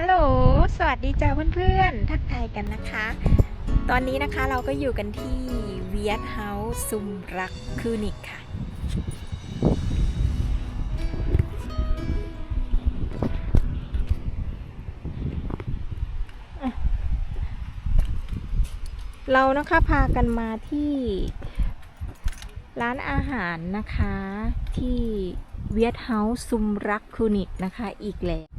ฮัลโหล สวัสดีจ้าเพื่อนๆ ทักทายกันนะคะ ตอนนี้นะคะเราก็อยู่กันที่เวียดเฮาส์ซุมรักคลินิกค่ะ เรานะคะพากันมาที่ร้านอาหารนะคะที่เวียดเฮาส์ซุมรักคลินิกนะคะอีกแล้ว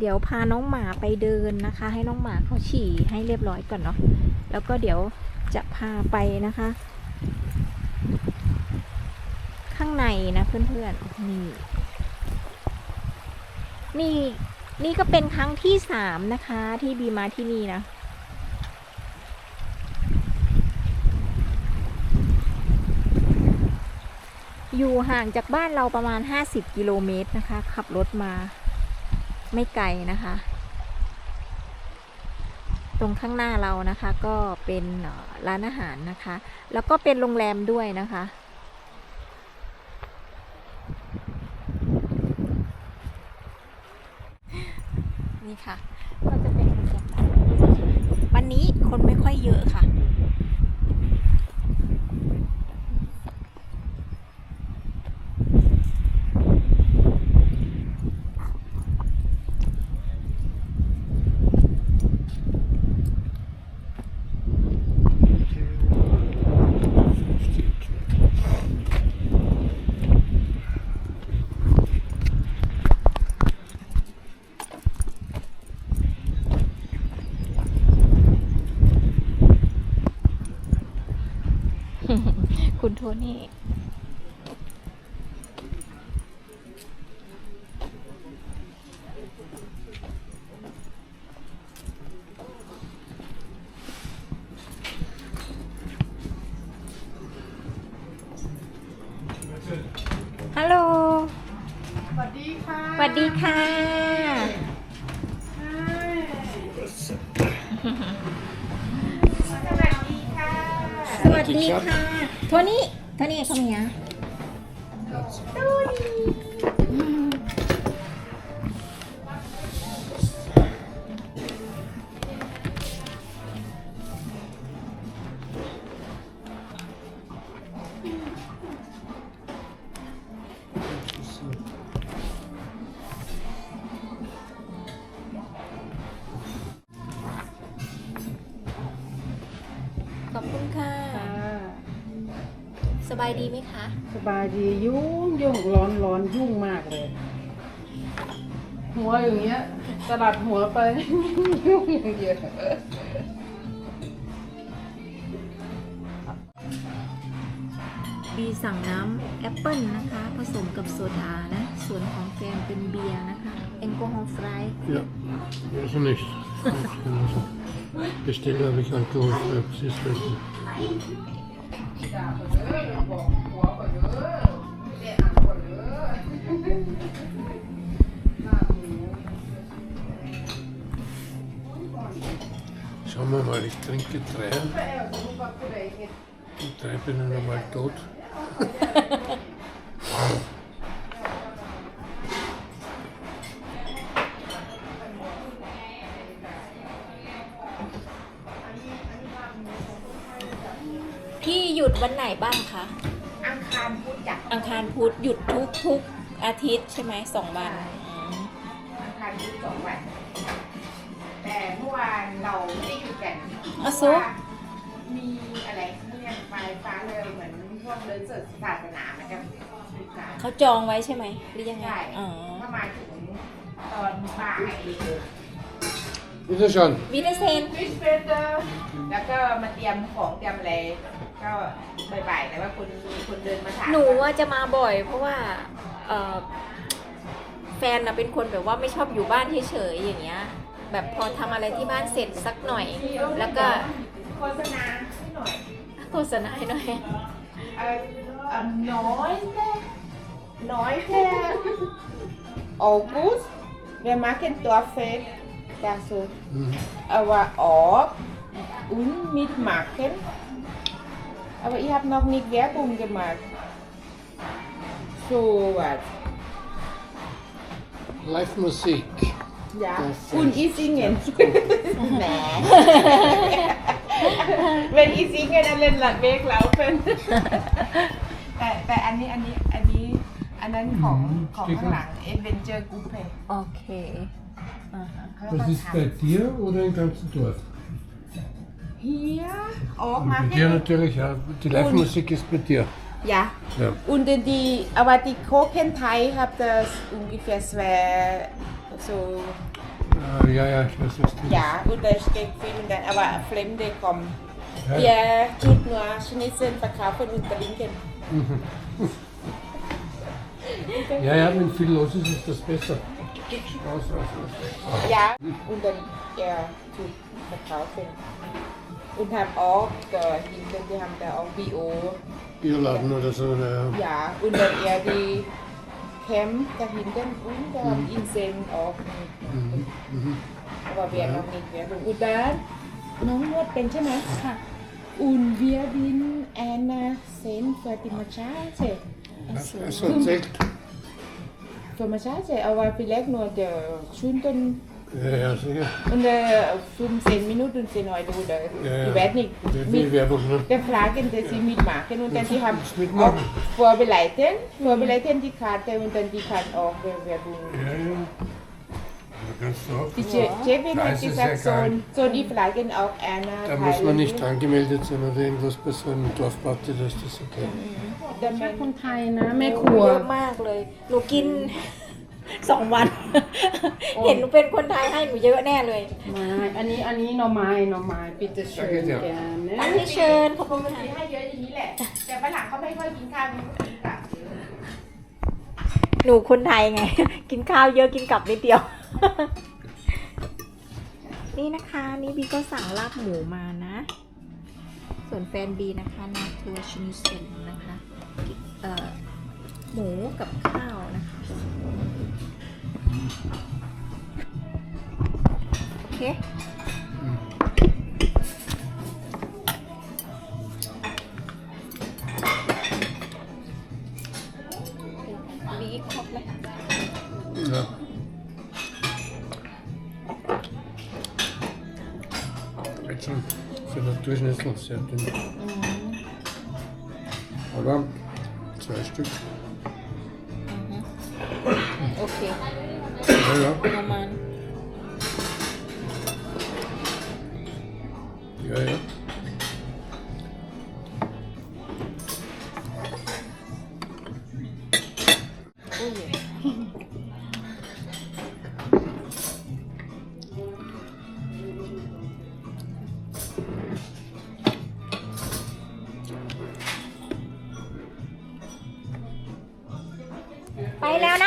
เดี๋ยวพาน้องหมาไปเดินนะคะ ให้น้องหมาเขาฉี่ให้เรียบร้อยก่อนเนาะแล้วก็เดี๋ยวจะพาไปนะคะ ข้างในนะเพื่อนๆนี่นี่นี่ก็เป็นครั้งที่สามนะคะที่บีมาที่นี่นะอยู่ห่างจากบ้านเราประมาณ 50 กิโลเมตรนะคะ ขับรถมา ไม่ไกลนะคะ ตรงข้างหน้าเรานะคะก็เป็นร้านอาหารนะคะ แล้วก็เป็นโรงแรมด้วยนะคะนี่ค่ะก็จะเป็นบรรยากาศวันนี้คนไม่ค่อยเยอะค่ะ คุณ โทนี่ฮัลโหลสวัสดีค่ะ สวัสดีค่ะสวัสดีค่ะสวัส ดีค่ะโทนี่โทนี่เขามีอะ สบายดีไหมคะ สบายดียุ่งยุ่งร้อนร้อนยุ่งมากเลย หัวอย่างเงี้ยสลัดหัวไป ยุ่งอย่างเดียวบีสั่งน้ำแอปเปิลนะคะ ผสมกับโซดานะ ส่วนของแฟนเป็นเบียร์นะคะแอลกอฮอล์ฟราย Ja, also nicht. Bestelle habe ich alkoholfrei, siehst du. บ ผู้ใดเฮ็ด und drei bin ich normal tot. พี่หยุดวันไหนบ้างคะ อังคารพุธจัดอังคารพุธหยุดทุกทุกอาทิตย์ใช่ไหมสองวันอืม อังคารพุธสองวัน แต่เมื่อวานเราไม่ได้หยุดกัน อาซุปมีอะไรเขาเรียกไฟฟ้าเลยเหมือนพวกเดินเสดศาสนามันจะมีการเขาจองไว้ใช่ไหมหรือยังไงใช่อ๋อถ้ามาถึงตอนบ่าย Bitte schon. วิเดเซนฟิชเฟเตอร์แล้วก็มาเตรียมของเตรียมอะไรก็บ่ายๆแต่ว่าคนมีคนเดินมาถามหนูว่าจะมาบ่อย เพราะว่าเอ่อแฟนน่ะเป็นคนแบบว่าไม่ชอบอยู่บ้านเฉยๆอย่างเงี้ย แบบพอทำอะไรที่บ้านเสร็จสักหน่อย แล้วก็โฆษณาให้หน่อยโฆษณาให้หน่อย เออเออน้อยแค่น้อยแค่ออกุสเ wir machen Dorffest das so Mhm. aber auch und mitmachen. Aber ich habe noch nicht Werbung gemacht. So was. Live-Musik. Ja, Das und ist- ich singen. Nein. Wenn ich singe, dann len weglaufen. แต่แต่อันนี้อันนี้อันนี้อันนั้นของของข้างหลัง Adventure Group โอเคอ่าฮะ Das ist bei dir oder im ganzen Dorf? Hier auch Und bei dir machen. natürlich, ja. Die Live-Musik ist bei dir. Ja. Ja. Und die, aber die Kokenthai hat das ungefähr zwei, so, Äh, ja, ja, ich weiß, was du ja, und da steht viel, und dann, aber Fremde kommen. Ja. Wir tun nur Schnitzel verkaufen und trinken. Ja, ja, wenn viel los ist, ist das besser. Raus, raus, raus. Ja, und dann er tut verkaufen. Und haben auch da hinten, die haben da auch Bio. Bioladen oder so, naja. Ja, und dann er die Camp dahinter und da haben Insekten auch nicht. Aber wir noch nicht mehr. Und da noch Not bin. Und wir bin eine Sen für die Massage. Also, also Sekt. Für Massage, aber vielleicht nur der Stunden. Ja, ja, sicher. Und äh, 15 Minuten sind heute, oder? Ja, ja. Ich weiß nicht. Mit, der die dass sie mitmachen und dann sie haben auch vorbereiten, vorbereiten die Karte und dann die kann auch Werbung. Ja, ja. Da kannst du auch. Die Je- Chefin Da hat ist es gesagt, so, egal. so die fragen auch einer. Da muss man nicht angemeldet sein oder irgendwas bei so einer Dorfparty, da ist das okay. แต่มัน คนไทยนะแม่ครัว เยอะมากเลย หนูกิน สองวันเห็นหนูเป็นคนไทยให้หนูเยอะแน่เลยไม้อันนี้อันนี้หน่อไม้หน่อไม้ปิดจะเชิญแกนะอันที่เชิญขอบคุณค่ะให้เยอะอย่างนี้แหละ แต่ฝรั่งเขาไม่ค่อยกินข้าวเขากินกลับเยอะหนูคนไทยไง กินข้าวเยอะกินกลับนิดเดียว นี่นะคะนี่บีก็สั่งลาบหมูมานะ ส่วนแฟนบีนะคะนาทัวชินิเซนนะคะเอ่อ หมูกับข้าวนะคะโอเคบีครบไหม Ja. Jetzt schon für Naturschnitzel sehr dünn. Aber zwei Stück. โอเค Ja, ja. ประมาณ Ja,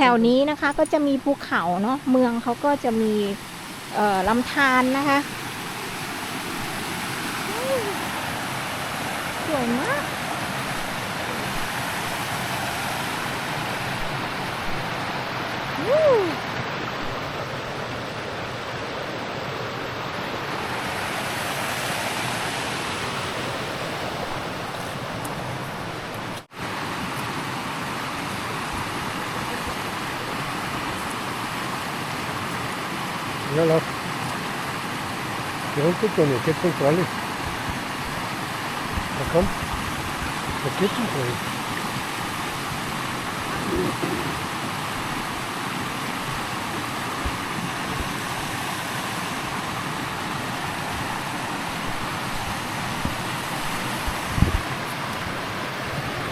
ถวนี้นะคะก็จะมีภูเขาเนาะเมืองเขาก็จะมีลำธารนะคะสวยมากวู้ Ja, lauf. Ja, und gut, Donny, geht zum Trolley. Na komm, das geht zum Trolley.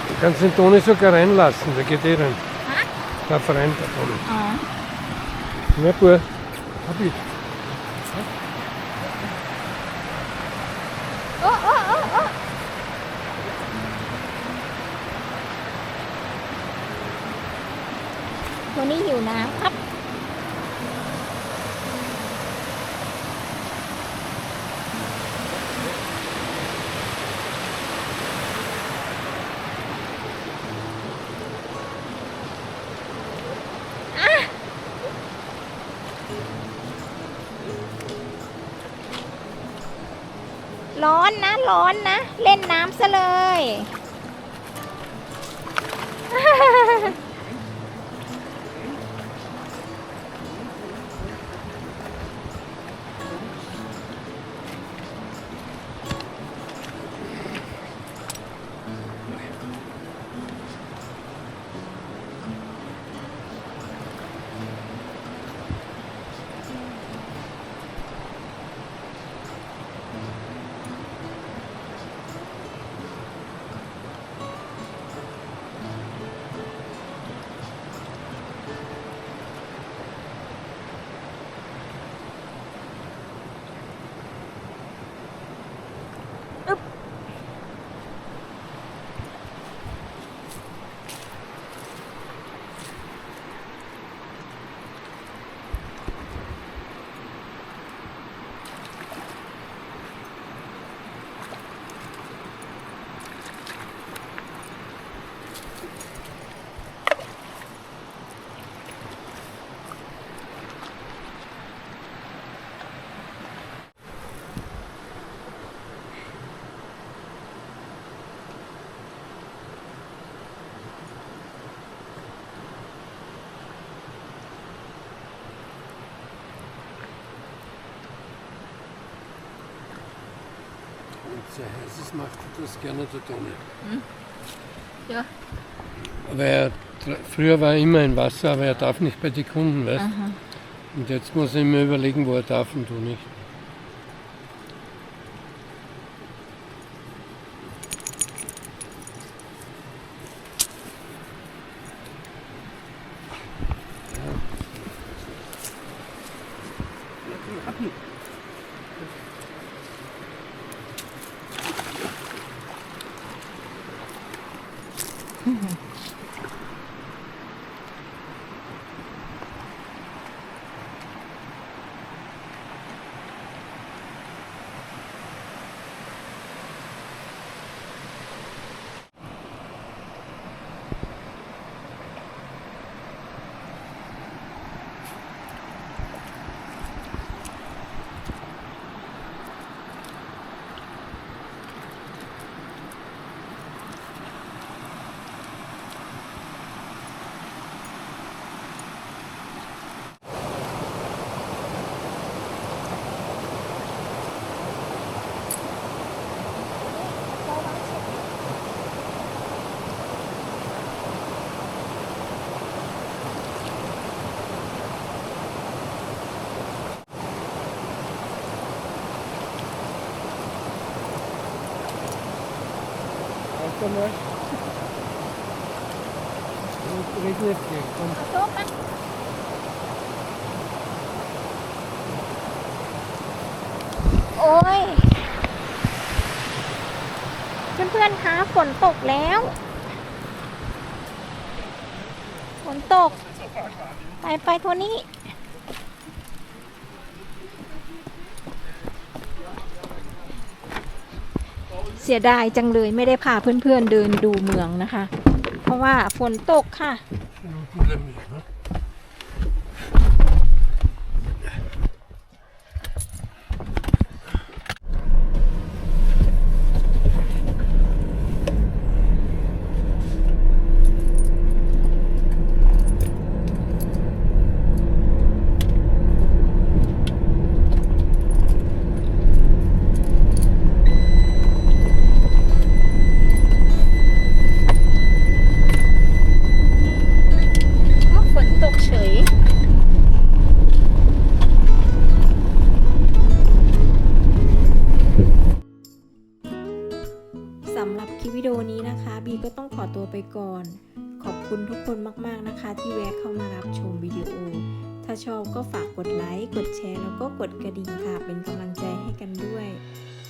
Du kannst den Toni sogar reinlassen, der geht eh rein. Hä? Darf rein, der Toni. Ah. Na gut. Hab ich. โอ้โอ้โอ้โอ้ตันนี้หิวน้ำครับ ร้อนนะร้อนนะ เล่นน้ำซะเลย Wenn es sehr heiß ist, macht er das gerne der Tonne. Ja. Aber er, früher war er immer in Wasser, aber er darf nicht bei den Kunden, weißt Und jetzt muss er immer überlegen, wo er darf und wo nicht. Warte mal. Es regnet hier. Komm. โอ้ย เพื่อนๆคะฝนตกแล้ว ฝนตก ไปไปโทนี่ สียดายจังเลยไม่ได้พาเพื่อนๆเดินดูเมืองนะคะ เพราะว่าฝนตกค่ะ ก่อนขอบคุณทุกคนมากๆนะคะ ที่แวะเข้ามารับชมวิดีโอ ถ้าชอบก็ฝากกดไลค์ กดแชร์แล้วก็กดกระดิ่งค่ะ เป็นกำลังใจให้กันด้วย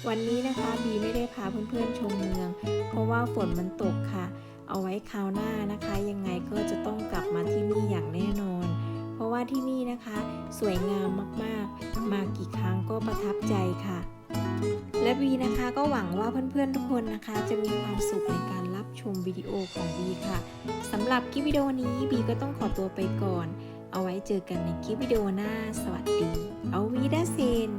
วันนี้นะคะบีไม่ได้พาเพื่อนๆชมเมือง เพราะว่าฝนมันตกค่ะ เอาไว้คราวหน้านะคะ ยังไงก็จะต้องกลับมาที่นี่อย่างแน่นอน เพราะว่าที่นี่นะคะ สวยงามมากๆ มากี่ครั้งก็ประทับใจค่ะและบีนะคะก็หวังว่าเพื่อนๆทุกคนนะคะ จะมีความสุขในการ ชมวิดีโอของบีค่ะสำหรับคลิปวิดีโอนี้บีก็ต้องขอตัวไปก่อน เอาไว้เจอกันในคลิปวิดีโอหน้า สวัสดี เอาวีดาเซน